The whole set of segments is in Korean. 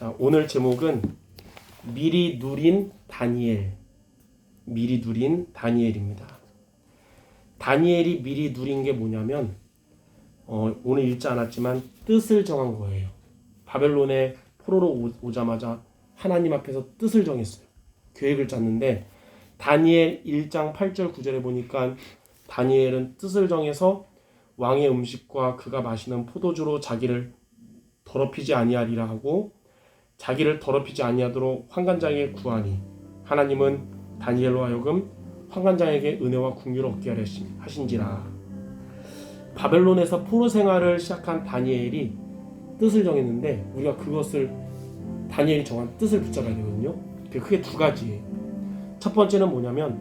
자, 오늘 제목은 미리 누린 다니엘. 미리 누린 다니엘입니다. 다니엘이 미리 누린 게 뭐냐면 어, 오늘 읽지 않았지만 뜻을 정한 거예요. 바벨론에 포로로 오- 오자마자 하나님 앞에서 뜻을 정했어요. 계획을 짰는데 다니엘 1장 8절 9절에 보니까 다니엘은 뜻을 정해서 왕의 음식과 그가 마시는 포도주로 자기를 더럽히지 아니하리라 하고 자기를 더럽히지 아니하도록 환관장에 구하니 하나님은 다니엘로 하여금 환관장에게 은혜와 궁유를 얻게 하신지라 바벨론에서 포로 생활을 시작한 다니엘이 뜻을 정했는데 우리가 그것을 다니엘이 정한 뜻을 붙잡아야 되거든요. 그게 크게 두 가지예요. 첫 번째는 뭐냐면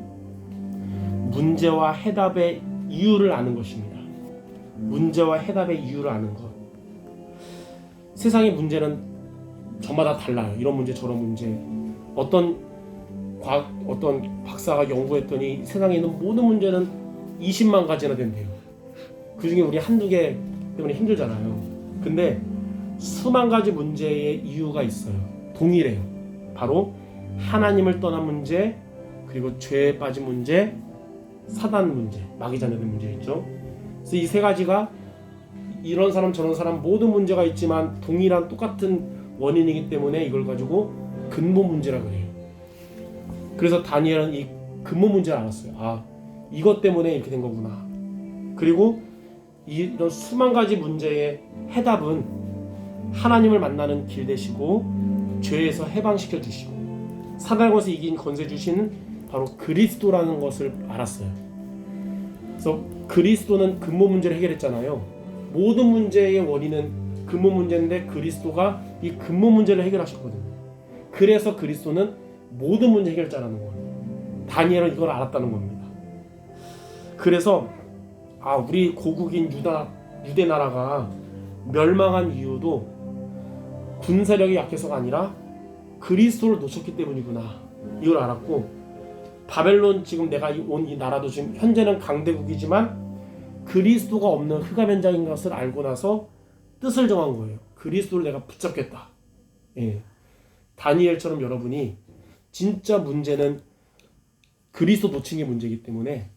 문제와 해답의 이유를 아는 것입니다. 문제와 해답의 이유를 아는 것. 세상의 문제는 저마다 달라요. 이런 문제 저런 문제. 어떤 과학 어떤 박사가 연구했더니 세상에 있는 모든 문제는 20만 가지나 된대요. 그 중에 우리 한두 개 때문에 힘들잖아요. 근데 수만 가지 문제의 이유가 있어요. 동일해요. 바로 하나님을 떠난 문제, 그리고 죄에 빠진 문제, 사단 문제, 마귀 자녀된 문제 있죠. 그래서 이 세 가지가 이런 사람 저런 사람 모든 문제가 있지만 동일한 똑같은 원인이기 때문에 이걸 가지고 근본 문제라 그래요. 그래서 다니엘은 이 근본 문제를 알았어요. 아 이것 때문에 이렇게 된 거구나. 그리고 이런 수만 가지 문제의 해답은 하나님을 만나는 길 되시고 죄에서 해방시켜 주시고 사단에서 이긴 건세 주신 바로 그리스도라는 것을 알았어요. 그래서 그리스도는 근본 문제를 해결했잖아요. 모든 문제의 원인은 근본 문제인데 그리스도가 이 근본 문제를 해결하셨거든요. 그래서 그리스도는 모든 문제 해결자라는 거예요. 다니엘은 이걸 알았다는 겁니다. 그래서 아 우리 고국인 유다 유대 나라가 멸망한 이유도 군사력이 약해서가 아니라 그리스도를 놓쳤기 때문이구나 이걸 알았고 바벨론 지금 내가 온 이 나라도 지금 현재는 강대국이지만 그리스도가 없는 흑암 현장인 것을 알고 나서 뜻을 정한 거예요. 그리스도를 내가 붙잡겠다. 예. 다니엘처럼 여러분이 진짜 문제는 그리스도 놓친 게 문제이기 때문에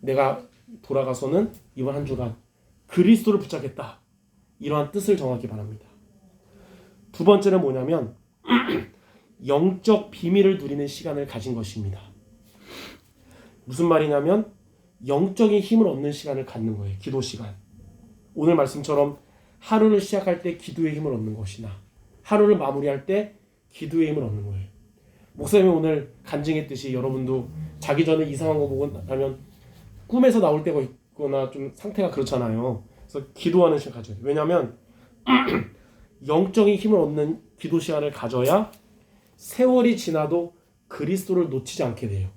내가 돌아가서는 이번 한 주간 그리스도를 붙잡겠다. 이러한 뜻을 정하기 바랍니다. 두 번째는 뭐냐면 영적 비밀을 누리는 시간을 가진 것입니다. 무슨 말이냐면 영적인 힘을 얻는 시간을 갖는 거예요. 기도 시간. 오늘 말씀처럼 하루를 시작할 때 기도의 힘을 얻는 것이나 하루를 마무리할 때 기도의 힘을 얻는 거예요. 목사님이 오늘 간증했듯이 여러분도 자기 전에 이상한 거 보고 나면 꿈에서 나올 때가 있거나 좀 상태가 그렇잖아요. 그래서 기도하는 시간 가져야 돼요. 왜냐하면 영적인 힘을 얻는 기도 시간을 가져야 세월이 지나도 그리스도를 놓치지 않게 돼요.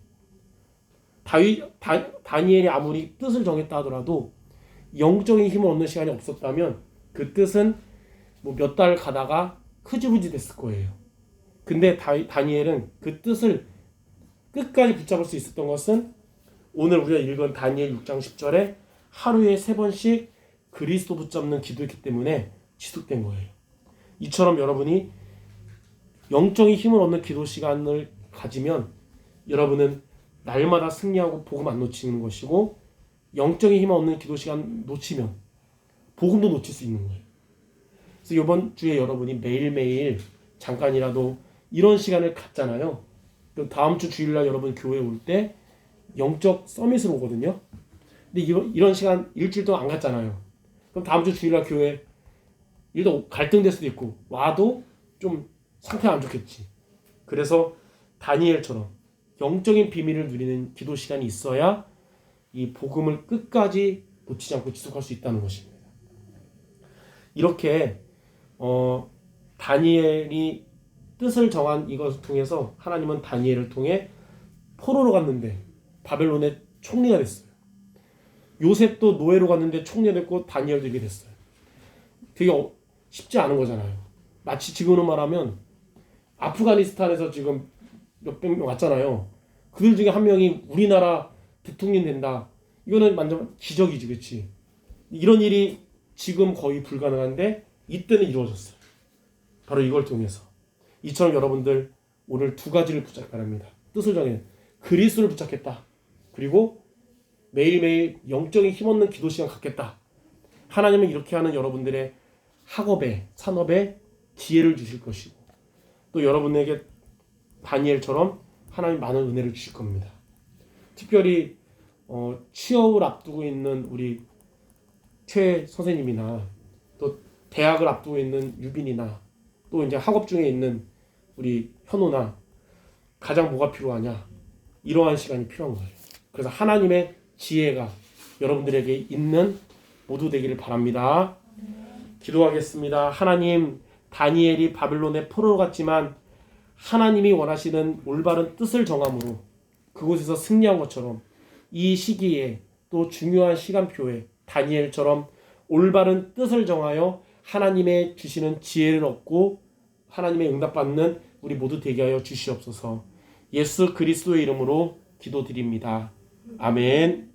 다윗 다, 다니엘이 아무리 뜻을 정했다 하더라도 영적인 힘을 얻는 시간이 없었다면 그 뜻은 뭐 몇 달 가다가 흐지부지 됐을 거예요. 근데 다, 다니엘은 그 뜻을 끝까지 붙잡을 수 있었던 것은 오늘 우리가 읽은 다니엘 6장 10절에 하루에 세 번씩 그리스도 붙잡는 기도했기 때문에 지속된 거예요. 이처럼 여러분이 영적인 힘을 얻는 기도 시간을 가지면 여러분은 날마다 승리하고 복음 안 놓치는 것이고 영적인 힘을 얻는 기도 시간 놓치면 복음도 놓칠 수 있는 거예요. 그래서 이번 주에 여러분이 매일매일 잠깐이라도 이런 시간을 갖잖아요. 그럼 다음 주 주일날 여러분 교회 올 때 영적 서밋을 오거든요. 근데 이런, 이런 시간 일주일 동안 안 갔잖아요. 그럼 다음 주 주일날 교회 일도 갈등될 수도 있고 와도 좀 상태가 안 좋겠지. 그래서 다니엘처럼 영적인 비밀을 누리는 기도 시간이 있어야 이 복음을 끝까지 놓치지 않고 지속할 수 있다는 것입니다. 이렇게 어, 다니엘이 뜻을 정한 이것을 통해서 하나님은 다니엘을 통해 포로로 갔는데 바벨론의 총리가 됐어요. 요셉도 노예로 갔는데 총리가 됐고 다니엘도 이게 됐어요. 되게 어- 쉽지 않은 거잖아요. 마치 지금으로 말하면 아프가니스탄에서 지금 몇백 명 왔잖아요. 그들 중에 한 명이 우리나라 대통령 된다. 이거는 완전 기적이지, 그렇지? 이런 일이 지금 거의 불가능한데 이때는 이루어졌어요. 바로 이걸 통해서 이처럼 여러분들 오늘 두 가지를 붙잡기 바랍니다. 뜻을 정해 그리스도를 붙잡겠다. 그리고 매일매일 영적인 힘없는 기도 시간 갖겠다. 하나님은 이렇게 하는 여러분들의 학업에 산업에 기회를 주실 것이고 또 여러분에게 다니엘처럼 하나님 많은 은혜를 주실 겁니다. 특별히 어, 취업을 앞두고 있는 우리 최 선생님이나 또 대학을 앞두고 있는 유빈이나 또 이제 학업 중에 있는 우리 현호나 가장 뭐가 필요하냐 이러한 시간이 필요한 거예요. 그래서 하나님의 지혜가 여러분들에게 있는 모두 되기를 바랍니다. 기도하겠습니다. 하나님 다니엘이 바빌론의 포로로 갔지만 하나님이 원하시는 올바른 뜻을 정함으로 그곳에서 승리한 것처럼 이 시기에 또 중요한 시간표에 다니엘처럼 올바른 뜻을 정하여 하나님의 주시는 지혜를 얻고 하나님의 응답받는 우리 모두 되게 하여 주시옵소서. 예수 그리스도의 이름으로 기도드립니다. 아멘.